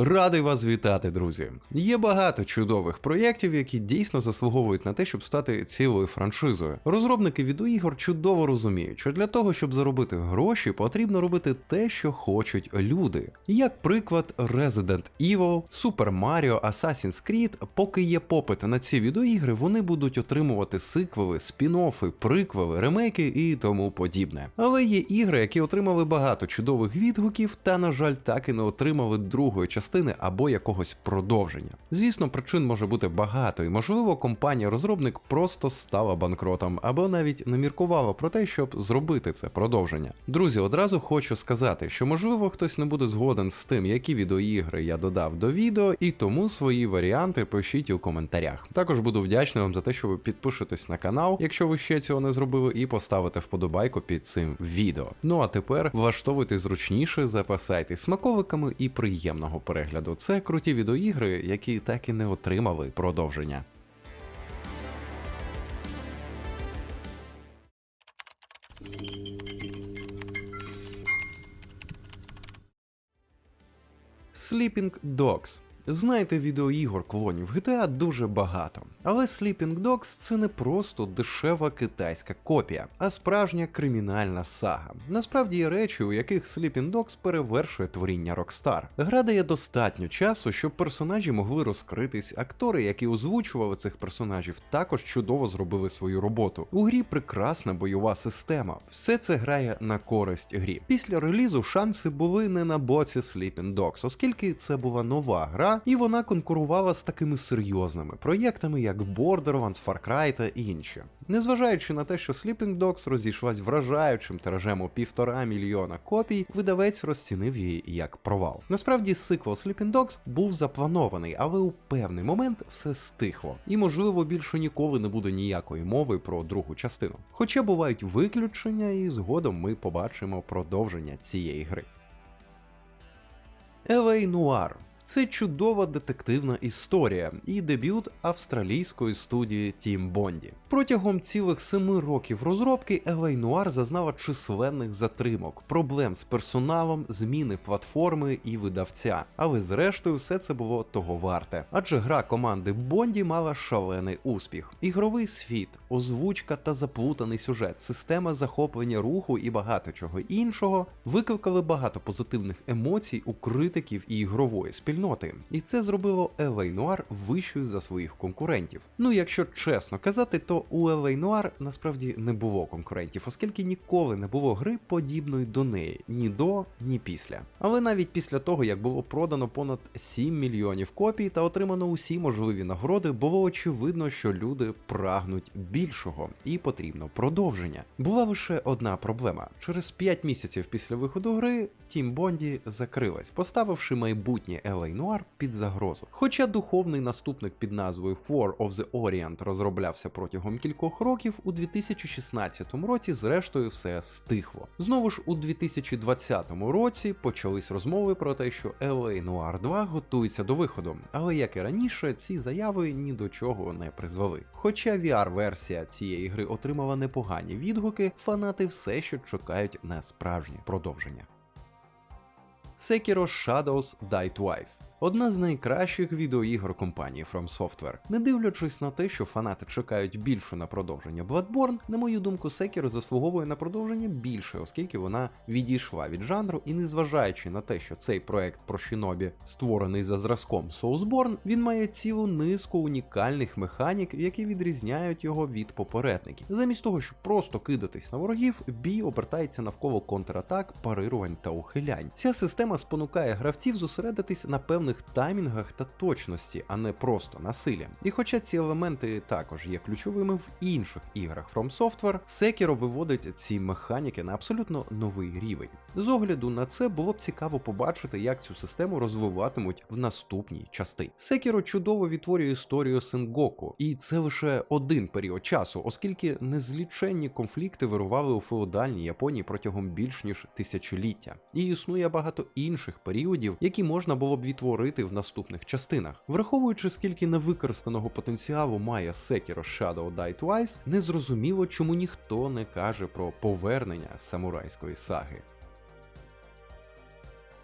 Радий вас вітати, друзі. Є багато чудових проєктів, які дійсно заслуговують на те, щоб стати цілою франшизою. Розробники відеоігор чудово розуміють, що для того, щоб заробити гроші, потрібно робити те, що хочуть люди. Як приклад, Resident Evil, Super Mario, Assassin's Creed, поки є попит на ці відеоігри, вони будуть отримувати сиквели, спін-оффи, приквели, ремейки і тому подібне. Але є ігри, які отримали багато чудових відгуків, та, на жаль, так і не отримали другої частини або якогось продовження. Звісно, причин може бути багато, і можливо, компанія-розробник просто стала банкротом або навіть не міркувала про те, щоб зробити це продовження. Друзі, одразу хочу сказати, що можливо хтось не буде згоден з тим, які відеоігри я додав до відео, і тому свої варіанти пишіть у коментарях. Також буду вдячний вам за те, що ви підпишетесь на канал, якщо ви ще цього не зробили, і поставите вподобайку під цим відео. Ну а тепер влаштовуйтесь зручніше, запасайтесь смаковиками і приємного перегляду. Це круті відеоігри, які так і не отримали продовження. Sleeping Dogs. Знаєте, відеоігор клонів GTA дуже багато, але Sleeping Dogs це не просто дешева китайська копія, а справжня кримінальна сага. Насправді є речі, у яких Sleeping Dogs перевершує творіння Rockstar. Гра дає достатньо часу, щоб персонажі могли розкритись. Актори, які озвучували цих персонажів, також чудово зробили свою роботу. У грі прекрасна бойова система. Все це грає на користь грі. Після релізу шанси були не на боці Sleeping Dogs, оскільки це була нова гра і вона конкурувала з такими серйозними проєктами, як Borderlands, Far Cry та інші. Незважаючи на те, що Sleeping Dogs розійшлась вражаючим тиражем у півтора мільйона копій, видавець розцінив її як провал. Насправді, сиквел Sleeping Dogs був запланований, але у певний момент все стихло, і можливо більше ніколи не буде ніякої мови про другу частину. Хоча бувають виключення, і згодом ми побачимо продовження цієї гри. LA Noir це чудова детективна історія і дебют австралійської студії Team Bondi. Протягом цілих семи років розробки LA Noir зазнала численних затримок, проблем з персоналом, зміни платформи і видавця. Але зрештою все це було того варте. Адже гра команди Бонді мала шалений успіх. Ігровий світ, озвучка та заплутаний сюжет, система захоплення руху і багато чого іншого викликали багато позитивних емоцій у критиків і ігрової спільноти спільноти, і це зробило LA Noir вищою за своїх конкурентів. Ну, якщо чесно казати, то у LA Noir насправді не було конкурентів, оскільки ніколи не було гри подібної до неї ні до, ні після. Але навіть після того, як було продано понад 7 мільйонів копій та отримано усі можливі нагороди, було очевидно, що люди прагнуть більшого і потрібно продовження. Була лише одна проблема: через 5 місяців після виходу гри Team Bondi закрилась, поставивши майбутнє LA Нуар під загрозу. Хоча духовний наступник під назвою War of the Orient розроблявся протягом кількох років, у 2016 році, зрештою, все стихло. Знову ж у 2020 році почались розмови про те, що LA Noir 2 готується до виходу, але як і раніше, ці заяви ні до чого не призвели. Хоча VR-версія цієї гри отримала непогані відгуки, фанати все ще чекають на справжнє продовження. Sekiro Shadows Die Twice Одна з найкращих відеоігор компанії From Software. Не дивлячись на те, що фанати чекають більше на продовження Bloodborne, на мою думку, Sekiro заслуговує на продовження більше, оскільки вона відійшла від жанру, і незважаючи на те, що цей проект про Shinobi створений за зразком Soulsborne, він має цілу низку унікальних механік, які відрізняють його від попередників. Замість того, щоб просто кидатись на ворогів, бій обертається навколо контратак, парирувань та ухилянь. Ця система спонукає гравців зосередитись на певних таймінгах та точності, а не просто насиллям. І хоча ці елементи також є ключовими в інших іграх From Software, Sekiro виводить ці механіки на абсолютно новий рівень. З огляду на це було б цікаво побачити, як цю систему розвиватимуть в наступній частині. Sekiro чудово відтворює історію Сенгоку, і це лише один період часу, оскільки незліченні конфлікти вирували у феодальній Японії протягом більш ніж тисячоліття. І існує багато інших періодів, які можна було б відтворити в наступних частинах. Враховуючи, скільки невикористаного потенціалу має Sekiro Shadow Die Twice, незрозуміло, чому ніхто не каже про повернення самурайської саги.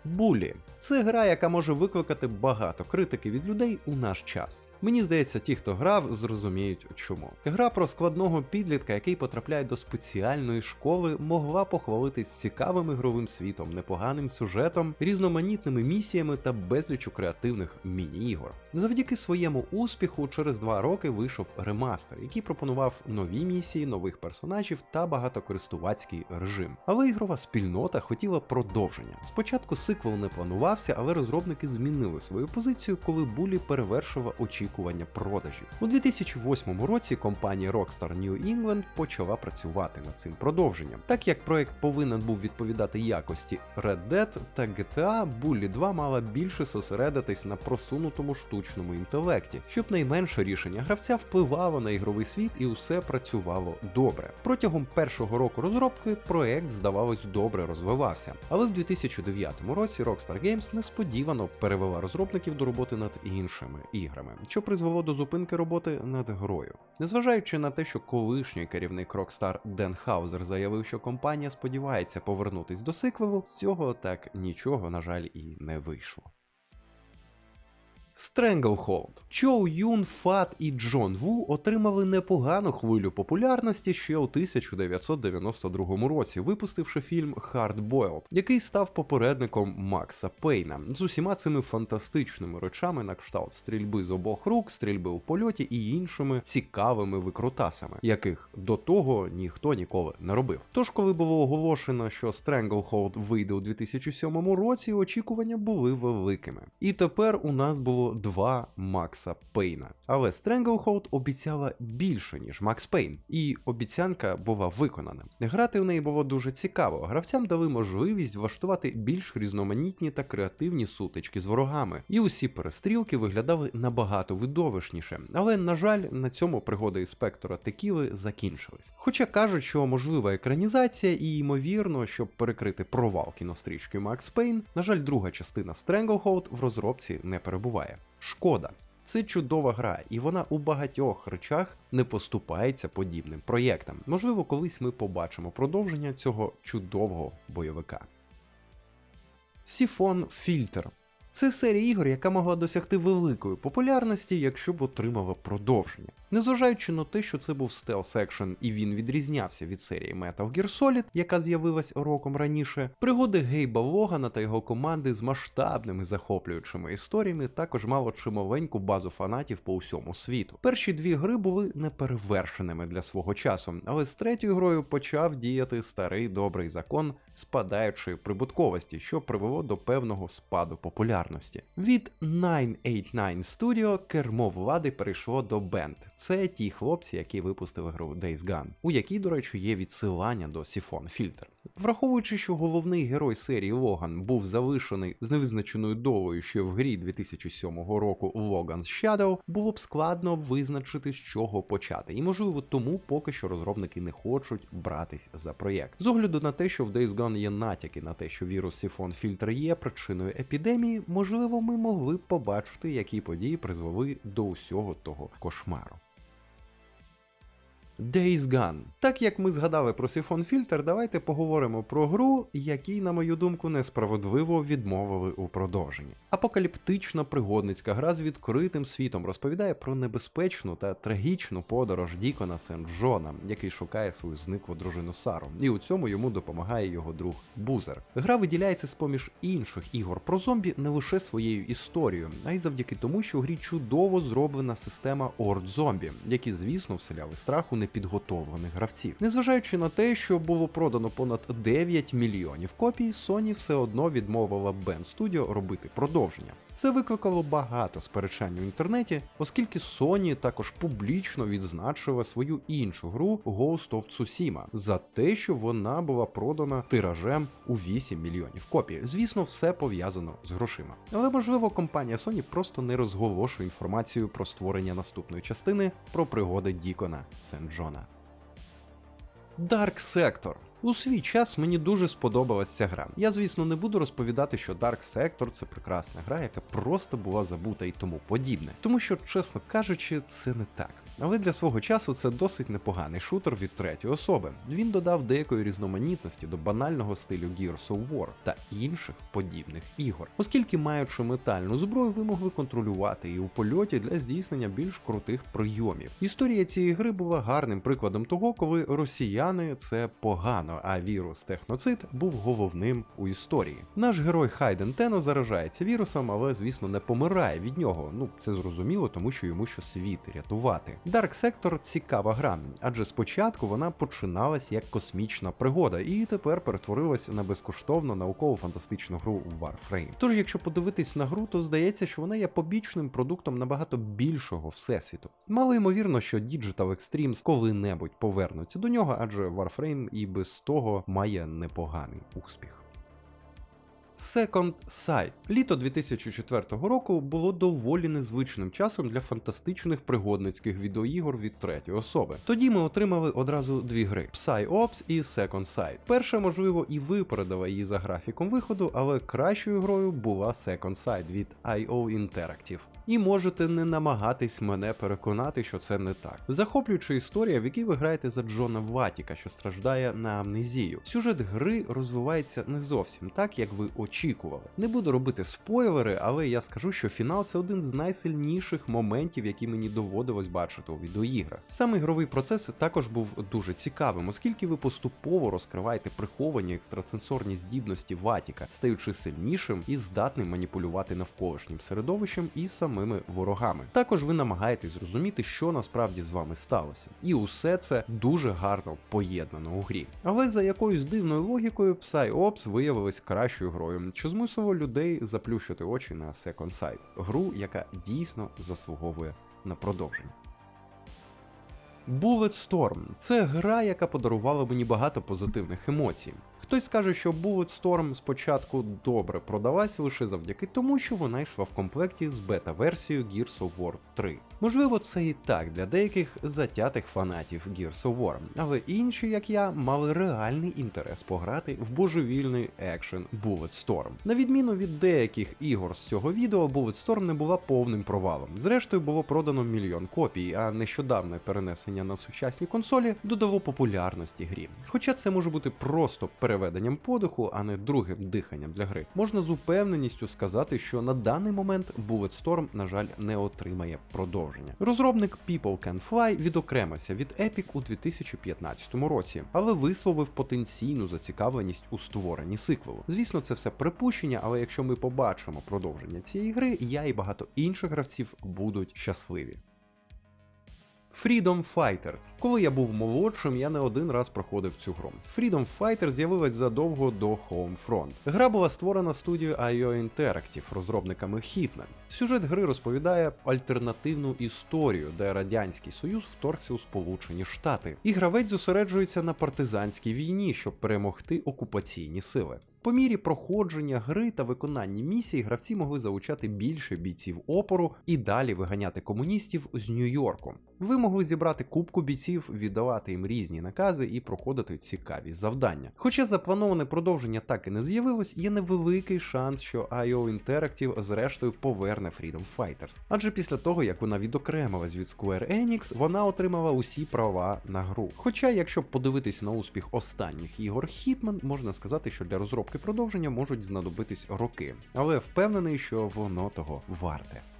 Булі це гра, яка може викликати багато критики від людей у наш час. Мені здається, ті, хто грав, зрозуміють чому. Гра про складного підлітка, який потрапляє до спеціальної школи, могла похвалитись цікавим ігровим світом, непоганим сюжетом, різноманітними місіями та безлічу креативних міні-ігор. Завдяки своєму успіху, через два роки вийшов ремастер, який пропонував нові місії, нових персонажів та багатокористувацький режим. Але ігрова спільнота хотіла продовження. Спочатку сиквел не планувався, але розробники змінили свою позицію, коли булі перевершила очікування продажів. У 2008 році компанія Rockstar New England почала працювати над цим продовженням. Так як проект повинен був відповідати якості Red Dead та GTA, Bully 2 мала більше зосередитись на просунутому штучному інтелекті, щоб найменше рішення гравця впливало на ігровий світ і усе працювало добре. Протягом першого року розробки проект, здавалось, добре розвивався, але в 2009 році Rockstar Games несподівано перевела розробників до роботи над іншими іграми, що призвело до зупинки роботи над грою. Незважаючи на те, що колишній керівник Rockstar Ден Хаузер заявив, що компанія сподівається повернутись до сиквелу, з цього так нічого, на жаль, і не вийшло. Stranglehold. Чоу Юн, Фат і Джон Ву отримали непогану хвилю популярності ще у 1992 році, випустивши фільм Hard Boiled, який став попередником Макса Пейна з усіма цими фантастичними речами на кшталт стрільби з обох рук, стрільби у польоті і іншими цікавими викрутасами, яких до того ніхто ніколи не робив. Тож, коли було оголошено, що Stranglehold вийде у 2007 році, очікування були великими. І тепер у нас було два Макса Пейна. Але Stranglehold обіцяла більше, ніж Макс Пейн, і обіцянка була виконана. Грати в неї було дуже цікаво. Гравцям дали можливість влаштувати більш різноманітні та креативні сутички з ворогами, і усі перестрілки виглядали набагато видовищніше. Але, на жаль, на цьому пригоди інспектора Текіли закінчились. Хоча кажуть, що можлива екранізація, і ймовірно, щоб перекрити провал кінострічки Макс Пейн, на жаль, друга частина Stranglehold в розробці не перебуває. Шкода. Це чудова гра, і вона у багатьох речах не поступається подібним проєктам. Можливо, колись ми побачимо продовження цього чудового бойовика. Сіфон Фільтр. Це серія ігор, яка могла досягти великої популярності, якщо б отримала продовження. Незважаючи на те, що це був стелс екшен і він відрізнявся від серії Metal Gear Solid, яка з'явилась роком раніше, пригоди Гейба Логана та його команди з масштабними захоплюючими історіями також мало чималеньку базу фанатів по усьому світу. Перші дві гри були неперевершеними для свого часу, але з третьою грою почав діяти старий добрий закон спадаючої прибутковості, що привело до певного спаду популярності. Від 989 Studio кермо влади перейшло до Band. Це ті хлопці, які випустили гру Days Gone, у якій, до речі, є відсилання до Siphon Filter. Враховуючи, що головний герой серії Логан був залишений з невизначеною долею ще в грі 2007 року Logan's Shadow, було б складно визначити, з чого почати, і можливо тому поки що розробники не хочуть братись за проєкт. З огляду на те, що в Days Gone є натяки на те, що вірус Siphon Filter є причиною епідемії, можливо, ми могли б побачити, які події призвели до усього того кошмару. Days Gone. Так як ми згадали про Siphon Filter, давайте поговоримо про гру, якій, на мою думку, несправедливо відмовили у продовженні. Апокаліптична пригодницька гра з відкритим світом розповідає про небезпечну та трагічну подорож Дікона Сент Джона, який шукає свою зниклу дружину Сару, і у цьому йому допомагає його друг Бузер. Гра виділяється з поміж інших ігор про зомбі не лише своєю історією, а й завдяки тому, що у грі чудово зроблена система орд зомбі, які, звісно, вселяли страх у непідготовлених гравців. Незважаючи на те, що було продано понад 9 мільйонів копій, Sony все одно відмовила Band Studio робити продовження. Це викликало багато сперечань у інтернеті, оскільки Sony також публічно відзначила свою іншу гру Ghost of Tsushima за те, що вона була продана тиражем у 8 мільйонів копій. Звісно, все пов'язано з грошима. Але можливо, компанія Sony просто не розголошує інформацію про створення наступної частини про пригоди Дікона Сент Джона. Dark Sector. У свій час мені дуже сподобалась ця гра. Я, звісно, не буду розповідати, що Dark Sector це прекрасна гра, яка просто була забута і тому подібне. Тому що, чесно кажучи, це не так. Але для свого часу це досить непоганий шутер від третьої особи. Він додав деякої різноманітності до банального стилю Gears of War та інших подібних ігор, оскільки, маючи метальну зброю, ви могли контролювати її у польоті для здійснення більш крутих прийомів. Історія цієї гри була гарним прикладом того, коли росіяни це погано, а вірус техноцит був головним у історії. Наш герой Хайден Тено заражається вірусом, але звісно не помирає від нього. Ну це зрозуміло, тому що йому що світ рятувати. Dark Sector цікава гра, адже спочатку вона починалась як космічна пригода, і тепер перетворилась на безкоштовну науково-фантастичну гру Warframe. Тож, якщо подивитись на гру, то здається, що вона є побічним продуктом набагато більшого всесвіту. Мало ймовірно, що Digital Extremes коли-небудь повернуться до нього, адже Warframe і без того має непоганий успіх. Second Sight. Літо 2004 року було доволі незвичним часом для фантастичних пригодницьких відеоігор від третьої особи. Тоді ми отримали одразу дві гри: PsyOps і Second Sight. Перша, можливо, і випередила її за графіком виходу, але кращою грою була Second Sight від IO Interactive. І можете не намагатись мене переконати, що це не так. Захоплююча історія, в якій ви граєте за Джона Ватіка, що страждає на амнезію. Сюжет гри розвивається не зовсім так, як ви очікували. Не буду робити спойлери, але я скажу, що фінал це один з найсильніших моментів, які мені доводилось бачити у відеоіграх. Сам ігровий процес також був дуже цікавим, оскільки ви поступово розкриваєте приховані екстрасенсорні здібності Ватіка, стаючи сильнішим і здатним маніпулювати навколишнім середовищем і самими ворогами. Також ви намагаєтесь зрозуміти, що насправді з вами сталося. І усе це дуже гарно поєднано у грі. Але за якоюсь дивною логікою PsyOps виявилась кращою грою, що змусило людей заплющити очі на Second Sight. гру, яка дійсно заслуговує на продовження. Bulletstorm – це гра, яка подарувала мені багато позитивних емоцій. Хтось скаже, що Bulletstorm спочатку добре продалась лише завдяки тому, що вона йшла в комплекті з бета-версією Gears of War 3. Можливо, це і так для деяких затятих фанатів Gears of War, але інші, як я, мали реальний інтерес пограти в божевільний екшен Bulletstorm. На відміну від деяких ігор з цього відео, Bulletstorm не була повним провалом. Зрештою, було продано мільйон копій, а нещодавне перенесення на сучасні консолі додало популярності грі. Хоча це може бути просто переведенням подиху, а не другим диханням для гри, можна з упевненістю сказати, що на даний момент Bulletstorm, на жаль, не отримає продовження. Розробник People Can Fly відокремився від Epic у 2015 році, але висловив потенційну зацікавленість у створенні сиквелу. Звісно, це все припущення, але якщо ми побачимо продовження цієї гри, я і багато інших гравців будуть щасливі. Freedom Fighters. Коли я був молодшим, я не один раз проходив цю гру. Freedom Fighter з'явилась задовго до Homefront. Гра була створена студією IO Interactive, розробниками Hitman. Сюжет гри розповідає альтернативну історію, де Радянський Союз вторгся у Сполучені Штати. І гравець зосереджується на партизанській війні, щоб перемогти окупаційні сили. По мірі проходження гри та виконання місій гравці могли залучати більше бійців опору і далі виганяти комуністів з Нью-Йорку. Ви могли зібрати кубку бійців, віддавати їм різні накази і проходити цікаві завдання. Хоча заплановане продовження так і не з'явилось, є невеликий шанс, що IO Interactive зрештою поверне Freedom Fighters. Адже після того, як вона відокремилась від Square Enix, вона отримала усі права на гру. Хоча, якщо подивитись на успіх останніх ігор Hitman, можна сказати, що для розробки продовження можуть знадобитись роки, але впевнений, що воно того варте.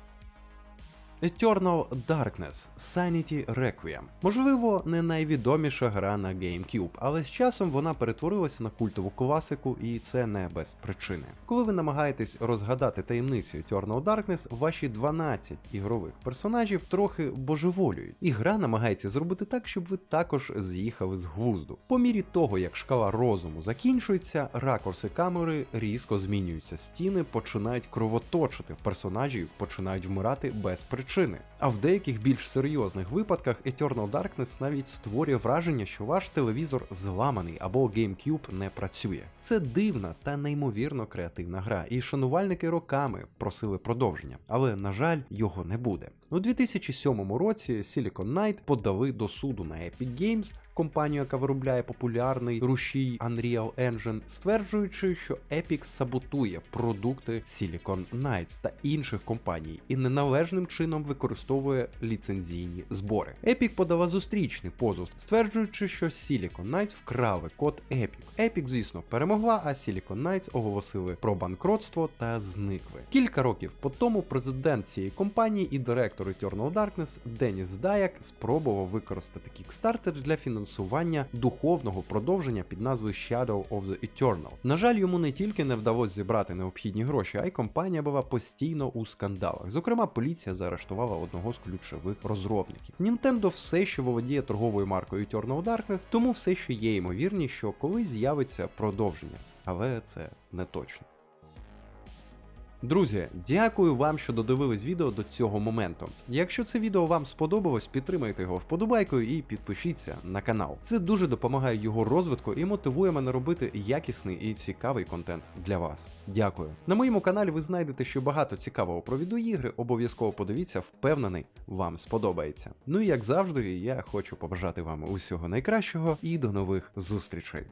Eternal Darkness Sanity Requiem. Можливо, не найвідоміша гра на GameCube, але з часом вона перетворилася на культову класику, і це не без причини. Коли ви намагаєтесь розгадати таємниці Eternal Darkness, ваші 12 ігрових персонажів трохи божеволюють, і гра намагається зробити так, щоб ви також з'їхали з глузду. По мірі того, як шкала розуму закінчується, ракурси камери різко змінюються, стіни починають кровоточити, персонажі починають вмирати без причин причини. А в деяких більш серйозних випадках Eternal Darkness навіть створює враження, що ваш телевізор зламаний або GameCube не працює. Це дивна та неймовірно креативна гра, і шанувальники роками просили продовження, але на жаль, його не буде. У 2007 році Silicon Knight подали до суду на Epic Games, компанію, яка виробляє популярний рушій Unreal Engine, стверджуючи, що Epic саботує продукти Silicon Knights та інших компаній і неналежним чином використовує ліцензійні збори. Epic подала зустрічний позов, стверджуючи, що Silicon Knights вкрали код Epic. Epic, звісно, перемогла, а Silicon Knights оголосили про банкротство та зникли. Кілька років по тому президент цієї компанії і директор Eternal Darkness Деніс Даяк спробував використати Kickstarter для фінансування духовного продовження під назвою Shadow of the Eternal. На жаль, йому не тільки не вдалося зібрати необхідні гроші, а й компанія була постійно у скандалах. Зокрема, поліція заарештувала одного з ключових розробників. Nintendo все ще володіє торговою маркою Eternal Darkness, тому все ще є ймовірність, що колись з'явиться продовження, але це не точно. Друзі, дякую вам, що додивились відео до цього моменту. Якщо це відео вам сподобалось, підтримайте його вподобайкою і підпишіться на канал. Це дуже допомагає його розвитку і мотивує мене робити якісний і цікавий контент для вас. Дякую. На моєму каналі ви знайдете ще багато цікавого про відеоігри. Обов'язково подивіться, впевнений, вам сподобається. Ну і як завжди, я хочу побажати вам усього найкращого і до нових зустрічей.